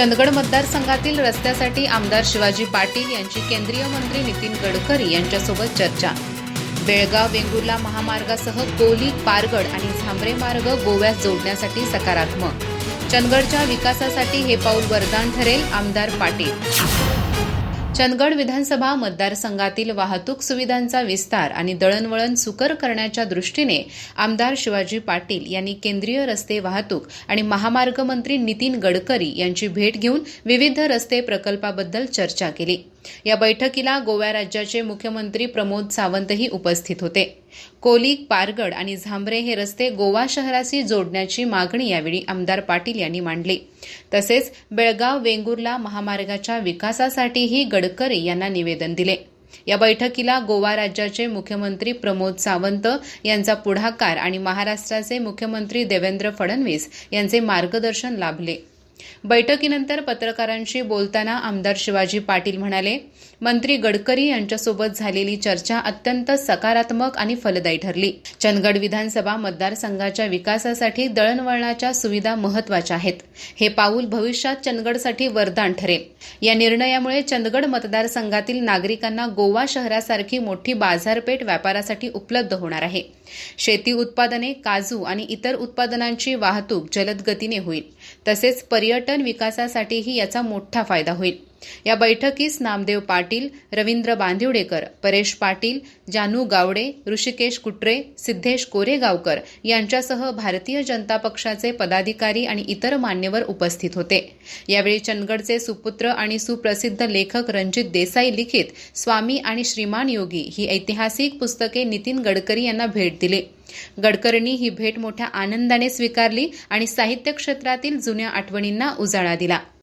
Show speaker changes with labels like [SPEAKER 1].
[SPEAKER 1] चंदगड मतदारसंघातील रस्त्यासाठी आमदार शिवाजी पाटील यांची केंद्रीय मंत्री नितीन गडकरी यांच्यासोबत चर्चा बेळगाव वेंगुर्ला महामार्गासह कोली पारगड आणि झांबरे मार्ग गोव्यात जोडण्यासाठी सकारात्मक चंदगडच्या विकासासाठी हे पाऊल वरदान ठरेल आमदार पाटील चंदगड विधानसभा मतदारसंघातील वाहतूक सुविधांचा विस्तार आणि दळणवळण सुकर करण्याच्या दृष्टीने आमदार शिवाजी पाटील यांनी केंद्रीय रस्ते वाहतूक आणि महामार्ग मंत्री नितीन गडकरी यांची भेट घेऊन विविध रस्ते प्रकल्पाबद्दल चर्चा केली या बैठकीला गोव्या राज्याचे मुख्यमंत्री प्रमोद सावंतही उपस्थित होते कोलिक पारगड आणि झांबरे हे रस्ते गोवा शहराशी जोडण्याची मागणी यावेळी आमदार पाटील यांनी मांडली तसेच बेळगाव वेंगुर्ला महामार्गाच्या विकासासाठीही गडकरी यांना निवेदन दिले या बैठकीला गोवा राज्याचे मुख्यमंत्री प्रमोद सावंत यांचा पुढाकार आणि महाराष्ट्राचे मुख्यमंत्री देवेंद्र फडणवीस यांचे मार्गदर्शन लाभले बैठकीनंतर पत्रकारांशी बोलताना आमदार शिवाजी पाटील म्हणाले मंत्री गडकरी यांच्यासोबत झालेली चर्चा अत्यंत सकारात्मक आणि फलदायी ठरली चंदगड विधानसभा मतदारसंघाच्या विकासासाठी दळणवळणाच्या सुविधा महत्वाच्या आहेत हे पाऊल भविष्यात चंदगडसाठी वरदान ठरेल या निर्णयामुळे चंदगड मतदारसंघातील नागरिकांना गोवा शहरासारखी मोठी बाजारपेठ व्यापारासाठी उपलब्ध होणार आहे शेती उत्पादने काजू आणि इतर उत्पादनांची वाहतूक जलद गतीने होईल तसेच पर्यटन विकासासाठीही याचा मोठा फायदा होईल या बैठकीस नामदेव पाटील रवींद्र बांदिवडेकर परेश पाटील जानू गावडे ऋषिकेश कुट्रे सिद्धेश कोरेगावकर यांच्यासह भारतीय जनता पक्षाचे पदाधिकारी आणि इतर मान्यवर उपस्थित होते यावेळी चंदगडचे सुपुत्र आणि सुप्रसिद्ध लेखक रणजित देसाई लिखित स्वामी आणि श्रीमान योगी ही ऐतिहासिक पुस्तके नितीन गडकरी यांना भेट दिली गडकरींनी ही भेट मोठ्या आनंदाने स्वीकारली आणि साहित्य क्षेत्रातील जुन्या आठवणींना उजाळा दिला